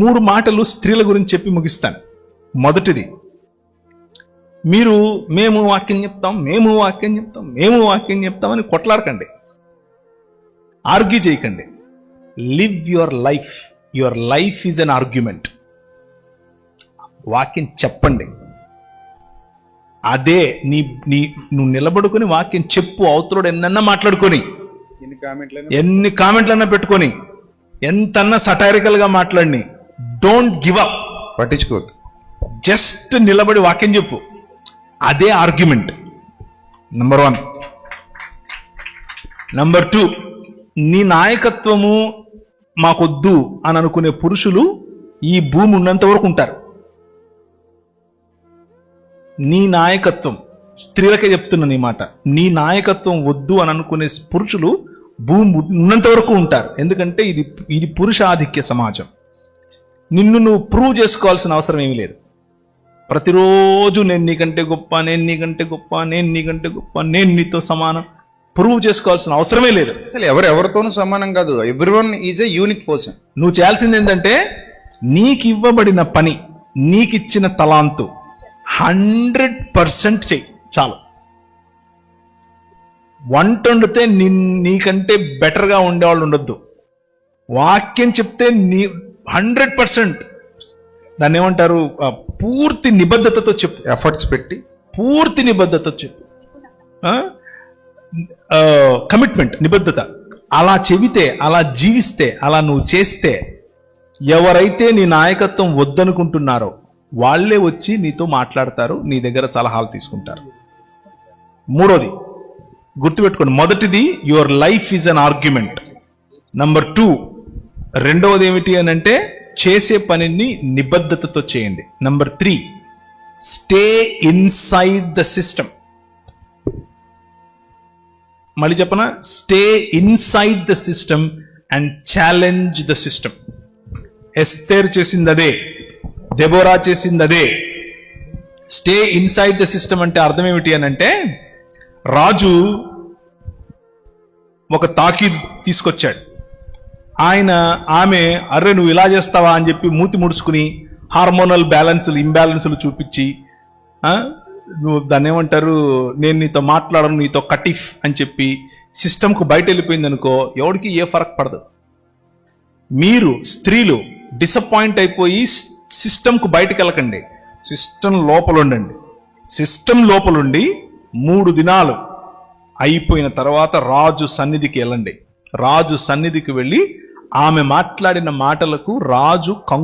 మూడు మాటలు స్త్రీల గురించి చెప్పి ముగిస్తాను. మొదటిది మీరు మేము వాక్యం చెప్తాం మేము వాక్యం చెప్తాం మేము వాక్యం చెప్తామని కొట్లాడకండి. ఆర్గ్యూ చేయకండి. Live your life your life is an argument వాక్యం చెప్పండి. అదే నీ నీ నువ్వు నిలబడుకొని వాక్యం చెప్పు అవతలుడు ఎన్నన్నా మాట్లాడుకొని. ఎన్ని కామెంట్లు ఎన్ని కామెంట్లన్నా పెట్టుకొని. ఎంతన్నా సటైరికల్గా మాట్లాడిని. డోంట్ గివ్ అప్ పట్టించుకోవద్దు. జస్ట్ నిలబడి వాక్యం చెప్పు. అదే argument number one number two నీ నాయకత్వము మాకొద్దు అని అనుకునే పురుషులు ఈ భూమి ఉన్నంత వరకు ఉంటారు. నీ నాయకత్వం. స్త్రీలకే చెప్తున్నా నీ మాట. నీ నాయకత్వం వద్దు అని అనుకునే పురుషులు భూమి ఉన్నంత వరకు ఉంటారు. ఎందుకంటే ఇది ఇది పురుష ఆధిక్య సమాజం. నిన్ను నువ్వు ప్రూవ్ చేసుకోవాల్సిన అవసరం ఏమీ లేదు. ప్రతిరోజు నేను నీకంటే గొప్ప నేను నీకంటే గొప్ప నేను నీకంటే గొప్ప నేను నీతో సమానం. ప్రూవ్ చేసుకోవాల్సిన అవసరమే లేదు. అసలు ఎవరు ఎవరితోనూ సమానం కాదు. Everyone is a unique person నువ్వు చేయాల్సింది ఏంటంటే నీకు ఇవ్వబడిన పని నీకిచ్చిన తలాంతు హండ్రెడ్ పర్సెంట్ చెయ్యి చాలు. వంట వండితే నీ నీకంటే బెటర్గా ఉండేవాళ్ళు ఉండొద్దు. వాక్యం చెప్తే నీ హండ్రెడ్ పర్సెంట్. దాన్ని ఏమంటారు పూర్తి నిబద్ధతతో చెప్పు. ఎఫర్ట్స్ పెట్టి. పూర్తి నిబద్ధత చెప్పు. కమిట్మెంట్ నిబద్ధత. అలా చెబితే అలా జీవిస్తే అలా నువ్వు చేస్తే ఎవరైతే నీ నాయకత్వం వద్దనుకుంటున్నారో వాళ్ళే వచ్చి నీతో మాట్లాడతారు నీ దగ్గర సలహాలు తీసుకుంటారు. మూడోది గుర్తుపెట్టుకోండి. మొదటిది your life is an argument number two రెండవది ఏమిటి అని అంటే చేసే పనిని నిబద్ధతతో చేయండి. Number three stay inside the system మళ్ళీ చెప్పనా? Stay inside the system and challenge the system Esther చేసింది అదే దెబోరా చేసింది అదే స్టే ఇన్సైడ్ ద సిస్టమ్ అంటే అర్థం ఏమిటి అని అంటే రాజు ఒక తాకీ తీసుకొచ్చాడు. ఆయన ఆమె అర్రే నువ్వు ఇలా చేస్తావా? అని చెప్పి మూతి ముడుచుకుని హార్మోనల్ బ్యాలెన్స్లు ఇంబ్యాలెన్స్లు చూపించి నువ్వు దాన్ని ఏమంటారు నేను నీతో మాట్లాడను నీతో కటిఫ్ అని చెప్పి సిస్టమ్కు బయట వెళ్ళిపోయింది అనుకో ఎవడికి ఏ ఫరక్ పడదు. మీరు స్త్రీలు డిసప్పాయింట్ అయిపోయి సిస్టమ్కు బయటకు వెళ్ళకండి సిస్టమ్ లోపల ఉండండి సిస్టమ్ లోపలుండి మూడు దినాలు అయిపోయిన తర్వాత రాజు సన్నిధికి వెళ్ళండి. రాజు సన్నిధికి వెళ్ళి ఆమె మాట్లాడిన మాటలకు రాజు కం